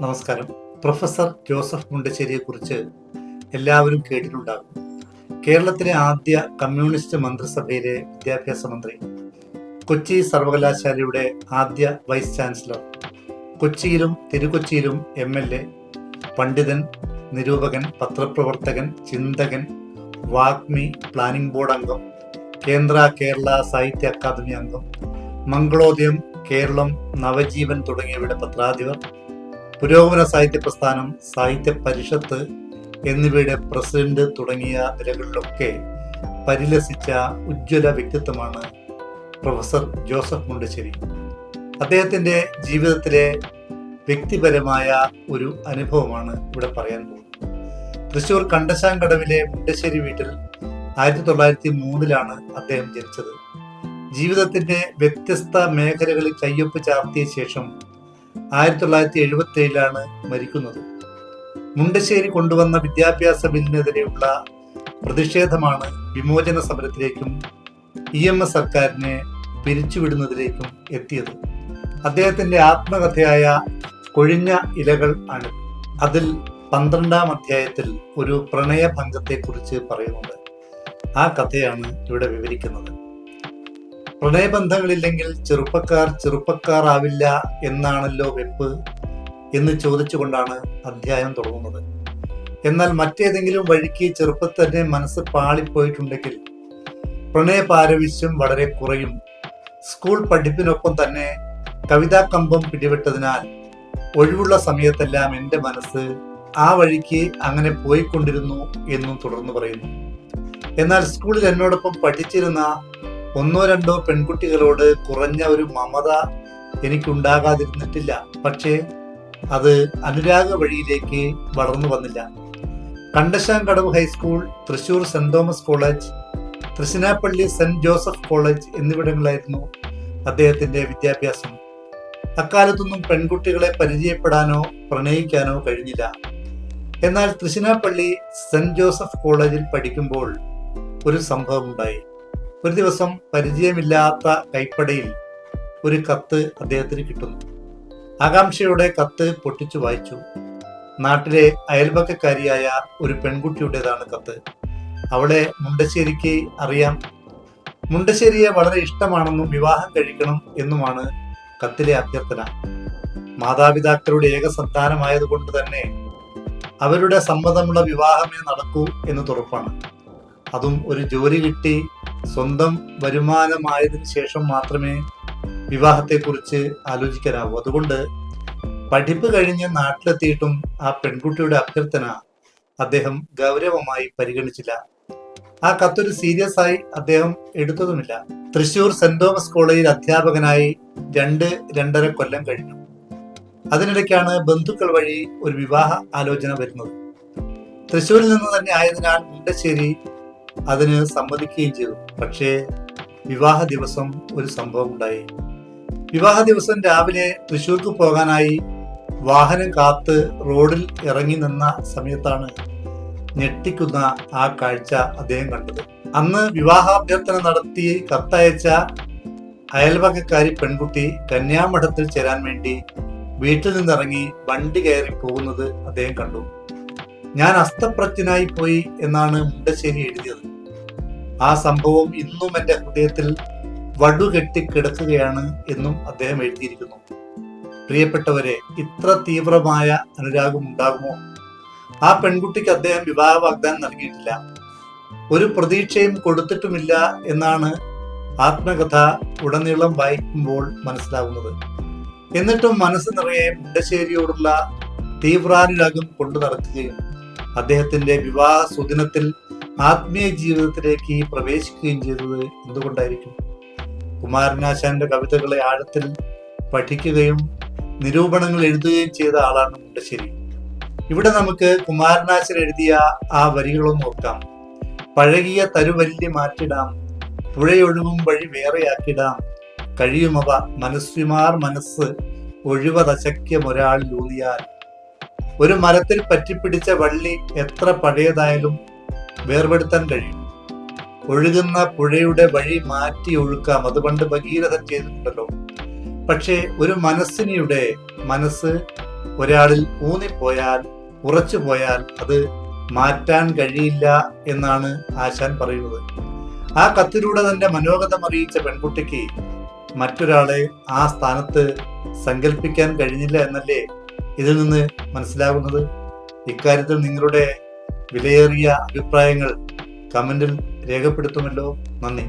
നമസ്കാരം. Professor Joseph മുണ്ടശ്ശേരിയെ കുറിച്ച് എല്ലാവരും കേട്ടിട്ടുണ്ടാകും. കേരളത്തിലെ ആദ്യ കമ്മ്യൂണിസ്റ്റ് മന്ത്രിസഭയിലെ വിദ്യാഭ്യാസ മന്ത്രി കൊച്ചി സർവകലാശാലയുടെ ആദ്യ വൈസ് ചാൻസലർ കൊച്ചിയിലും തിരുക്കൊച്ചിയിലും എം എൽ എ പണ്ഡിതൻ നിരൂപകൻ പത്രപ്രവർത്തകൻ ചിന്തകൻ വാഗ്മി പ്ലാനിംഗ് ബോർഡ് അംഗം കേന്ദ്ര കേരള സാഹിത്യ അക്കാദമി അംഗം മംഗളോദയം കേരളം നവജീവൻ തുടങ്ങിയവയുടെ പത്രാധിപർ പുരോഗമന സാഹിത്യ പ്രസ്ഥാനം സാഹിത്യ പരിഷത്ത് എന്നിവയുടെ പ്രസിഡന്റ് തുടങ്ങിയ നിലകളിലൊക്കെ പരിലസിച്ച ഉജ്ജ്വല വ്യക്തിത്വമാണ് പ്രൊഫസർ ജോസഫ് മുണ്ടശ്ശേരി. അദ്ദേഹത്തിന്റെ ജീവിതത്തിലെ വ്യക്തിപരമായ ഒരു അനുഭവമാണ് ഇവിടെ പറയാൻ പോകുന്നത്. തൃശൂർ കണ്ടശാങ്കടവിലെ മുണ്ടശ്ശേരി വീട്ടിൽ ആയിരത്തി തൊള്ളായിരത്തി മൂന്നിലാണ് അദ്ദേഹം ജനിച്ചത്. ജീവിതത്തിന്റെ വ്യത്യസ്ത മേഖലകളിൽ കയ്യൊപ്പ് ചാർത്തിയ ശേഷം ആയിരത്തി തൊള്ളായിരത്തി എഴുപത്തി ഏഴിലാണ് മരിക്കുന്നത്. മുണ്ടശ്ശേരി കൊണ്ടുവന്ന വിദ്യാഭ്യാസ ബില്ലിനെതിരെയുള്ള പ്രതിഷേധമാണ് വിമോചന സമരത്തിലേക്കും ഇ എം എസ് സർക്കാരിനെ പിരിച്ചുവിടുന്നതിലേക്കും എത്തിയത്. അദ്ദേഹത്തിന്റെ ആത്മകഥയായ കൊഴിഞ്ഞ ഇലകൾ ആണ്. അതിൽ പന്ത്രണ്ടാം അധ്യായത്തിൽ ഒരു പ്രണയ പ്രണയഭംഗത്തെക്കുറിച്ച് പറയുന്നുണ്ട് ആ കഥയാണ് ഇവിടെ വിവരിക്കുന്നത്. പ്രണയബന്ധങ്ങളില്ലെങ്കിൽ ചെറുപ്പക്കാർ ആവില്ല എന്നാണല്ലോ വെപ്പ് എന്ന് ചോദിച്ചുകൊണ്ടാണ് അധ്യായം തുടങ്ങുന്നത്. എന്നാൽ മറ്റേതെങ്കിലും വഴിക്ക് ചെറുപ്പത്തന്നെ മനസ്സ് പാളിപ്പോയിട്ടുണ്ടെങ്കിൽ പ്രണയ പാരവിശ്യം വളരെ കുറയും. സ്കൂൾ പഠിപ്പിനൊപ്പം തന്നെ കവിതാ കമ്പം പിടിവിട്ടതിനാൽ ഒഴിവുള്ള സമയത്തെല്ലാം എന്റെ മനസ്സ് ആ വഴിക്ക് അങ്ങനെ പോയിക്കൊണ്ടിരുന്നു എന്നും തുടർന്ന് പറയുന്നു. എന്നാൽ സ്കൂളിൽ എന്നോടൊപ്പം പഠിച്ചിരുന്ന ഒന്നോ രണ്ടോ പെൺകുട്ടികളോട് കുറഞ്ഞ ഒരു മമത എനിക്കുണ്ടാകാതിരുന്നിട്ടില്ല. പക്ഷേ അത് അനുരാഗ വഴിയിലേക്ക് വളർന്നു വന്നില്ല. Kandassankadavu high school Thrissur Saint Thomas college Tiruchirappalli Saint Joseph college എന്നിവിടങ്ങളായിരുന്നു അദ്ദേഹത്തിന്റെ വിദ്യാഭ്യാസം. അക്കാലത്തൊന്നും പെൺകുട്ടികളെ പരിചയപ്പെടാനോ പ്രണയിക്കാനോ കഴിഞ്ഞില്ല. എന്നാൽ തൃശ്ശിനാപ്പള്ളി സെന്റ് ജോസഫ് കോളേജിൽ പഠിക്കുമ്പോൾ ഒരു സംഭവം ഉണ്ടായി ഒരു ദിവസം പരിചയമില്ലാത്ത കൈപ്പടയിൽ ഒരു കത്ത് അദ്ദേഹത്തിന് കിട്ടുന്നു. ആകാംക്ഷയോടെ കത്ത് പൊട്ടിച്ചു വായിച്ചു. നാട്ടിലെ അയൽപക്കക്കാരിയായ ഒരു പെൺകുട്ടിയുടേതാണ് കത്ത്. അവളെ മുണ്ടശ്ശേരിക്ക് അറിയാം. മുണ്ടശ്ശേരിയെ വളരെ ഇഷ്ടമാണെന്നും വിവാഹം കഴിക്കണം എന്നുമാണ് കത്തിലെ അഭ്യർത്ഥന. മാതാപിതാക്കളുടെ ഏക സന്താനമായതുകൊണ്ട് തന്നെ അവരുടെ സമ്മതമുള്ള വിവാഹമേ നടക്കൂ എന്ന് തുറപ്പാണ് അതും ഒരു ജോലി കിട്ടി സ്വന്തം വരുമാനമായതിനു ശേഷം മാത്രമേ വിവാഹത്തെക്കുറിച്ച് ആലോചിക്കാനാവൂ അതുകൊണ്ട് പഠിപ്പ് കഴിഞ്ഞ് നാട്ടിലെത്തിയിട്ടും ആ പെൺകുട്ടിയുടെ അഭ്യർത്ഥന അദ്ദേഹം ഗൗരവമായി പരിഗണിച്ചില്ല. ആ കത്തൊരു സീരിയസ് ആയി അദ്ദേഹം എടുത്തതുമില്ല. തൃശൂർ സെന്റ് തോമസ് കോളേജിൽ അധ്യാപകനായി രണ്ട് രണ്ടര കൊല്ലം കഴിഞ്ഞു. അതിനിടയ്ക്കാണ് ബന്ധുക്കൾ വഴി ഒരു വിവാഹ ആലോചന വരുന്നത്. തൃശൂരിൽ നിന്ന് തന്നെ ആയതിനാൽ മുണ്ടശ്ശേരി അതിന് സമ്മതിക്കുകയും ചെയ്തു. പക്ഷേ വിവാഹ ദിവസം ഒരു സംഭവം ഉണ്ടായി. വിവാഹ ദിവസം രാവിലെ തൃശ്ശൂർക്ക് പോകാനായി വാഹനം കാത്ത് റോഡിൽ ഇറങ്ങി നിന്ന സമയത്താണ് ഞെട്ടിക്കുന്ന ആ കാഴ്ച അദ്ദേഹം കണ്ടത്. അന്ന് വിവാഹാഭ്യർത്ഥന നടത്തി കത്തയച്ച അയൽവകക്കാരി പെൺകുട്ടി കന്യാമഠത്തിൽ ചേരാൻ വേണ്ടി വീട്ടിൽ നിന്നിറങ്ങി വണ്ടി കയറി പോകുന്നത് അദ്ദേഹം കണ്ടു. ഞാൻ അസ്തപ്രജ്ഞനായി പോയി എന്നാണ് മുണ്ടശ്ശേരി എഴുതിയത്. ആ സംഭവം ഇന്നും എന്റെ ഹൃദയത്തിൽ വടുകെട്ടി കിടക്കുകയാണ് എന്നും അദ്ദേഹം എഴുതിയിരിക്കുന്നു. പ്രിയപ്പെട്ടവരെ ഇത്ര തീവ്രമായ അനുരാഗം ഉണ്ടാകുമോ? ആ പെൺകുട്ടിക്ക് അദ്ദേഹം വിവാഹ വാഗ്ദാനം നൽകിയിട്ടില്ല. ഒരു പ്രതീക്ഷയും കൊടുത്തിട്ടുമില്ല എന്നാണ് ആത്മകഥ ഉടനീളം വായിക്കുമ്പോൾ മനസ്സിലാകുന്നത്. എന്നിട്ടും മനസ്സ് നിറയെ മുണ്ടശ്ശേരിയോടുള്ള തീവ്രാനുരാഗം കൊണ്ടു നടക്കുകയും അദ്ദേഹത്തിന്റെ വിവാഹ സുദിനത്തിൽ ആത്മീയ ജീവിതത്തിലേക്ക് പ്രവേശിക്കുകയും ചെയ്തത് എന്തുകൊണ്ടായിരിക്കും? കുമാരനാശാന്റെ കവിതകളെ ആഴത്തിൽ പഠിക്കുകയും നിരൂപണങ്ങൾ എഴുതുകയും ചെയ്ത ആളാണ് മുണ്ടശ്ശേരി. ഇവിടെ നമുക്ക് കുമാരനാശൻ എഴുതിയ ആ വരികളും നോക്കാം. പഴകിയ തരുവല്ലി മാറ്റിടാം പുഴയൊഴുകും വഴി വേറെയാക്കിടാം കഴിയുമവ മനസ്വിമാർ മനസ്സ് ഒഴിവതശക്യമൊരാളിലൂന്നിയാൽ ഒരു മരത്തിൽ പറ്റിപ്പിടിച്ച വള്ളി എത്ര പഴയതായാലും വേർപെടുത്താൻ കഴിയും. ഒഴുകുന്ന പുഴയുടെ വഴി മാറ്റി ഒഴുക്കാം. അത് പണ്ട് ഭഗീരഥൻ ചെയ്തിട്ടുണ്ടല്ലോ. പക്ഷേ ഒരു മനസ്സിനിയുടെ മനസ്സ് ഒരാളിൽ ഊന്നിപ്പോയാൽ ഉറച്ചു പോയാൽ അത് മാറ്റാൻ കഴിയില്ല എന്നാണ് ആശാൻ പറയുന്നത്. ആ കത്തിലൂടെ തന്റെ മനോഗതം അറിയിച്ച പെൺകുട്ടിക്ക് മറ്റൊരാളെ ആ സ്ഥാനത്ത് സങ്കല്പിക്കാൻ കഴിഞ്ഞില്ല എന്നല്ലേ ഇതിൽ നിന്ന് മനസ്സിലാകുന്നത് ഇക്കാര്യത്തിൽ നിങ്ങളുടെ വിലയേറിയ അഭിപ്രായങ്ങൾ കമന്റിൽ രേഖപ്പെടുത്തുമല്ലോ. നന്ദി.